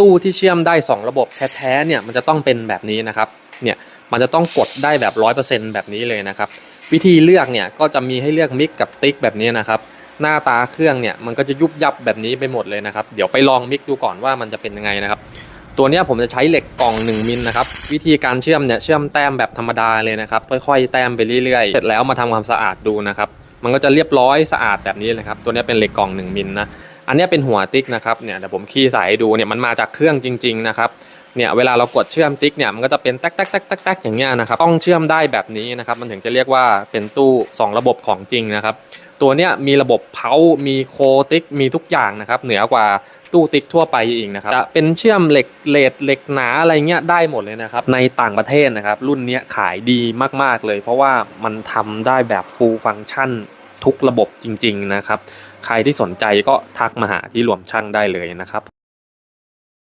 ตู้ที่เชื่อมได้ 2 ระบบแท้ๆเนี่ยมันจะต้องเป็นแบบนี้นะครับเนี่ยมันจะต้องกดได้แบบ 100%แบบนี้เลยนะครับ วิธีเลือกเนี่ยก็จะมีให้เลือกมิกกับติ๊กแบบนี้นะครับหน้าตาเครื่องเนี่ยมันก็จะยุบยับแบบนี้ไปหมดเลยนะครับ เดี๋ยวไปลองมิกดูก่อนว่ามันจะเป็นยังไงนะครับ ตัวเนี้ยผมจะใช้เหล็กกล่อง 1 มิลนะครับ วิธีการเชื่อมเนี่ยเชื่อมแต้มแบบธรรมดาเลยนะครับค่อยๆแต้มไปเรื่อยๆเสร็จแล้วมาทำความสะอาดดูนะครับ มันก็จะเรียบร้อยสะอาดแบบนี้เลยครับตัวเนี้ยเป็นเหล็กกล่อง 1 มิลนะ อันนี้เป็นหัวติ๊กนะครับเนี่ยเดี๋ยวผมขี้สายให้ดูเนี่ยมันมาจากเครื่องจริง ๆนะครับเนี่ยเวลาเรากดเชื่อมติ๊กเนี่ยมันก็จะเป็นแต๊กแต๊กแต๊กแต๊กแต๊กอย่างเงี้ยนะครับต้องเชื่อมได้แบบนี้นะครับมันถึงจะเรียกว่าเป็นตู้ 2 ระบบของจริงนะครับตัวเนี้ยมีระบบเพามีโคติ๊กมีทุกอย่างนะครับเหนือกว่าตู้ติ๊กทั่วไปอีกนะครับจะเป็นเชื่อมเหล็กเลดเหล็กหนาอะไรเงี้ยได้หมดเลยนะครับในต่างประเทศนะครับรุ่นเนี้ยขายดีมากๆเลย เพราะว่ามันทำได้แบบ full function ทุกระบบจริง ๆนะครับ ใครที่สนใจก็ทักมาหาที่รวมช่างได้เลยนะครับ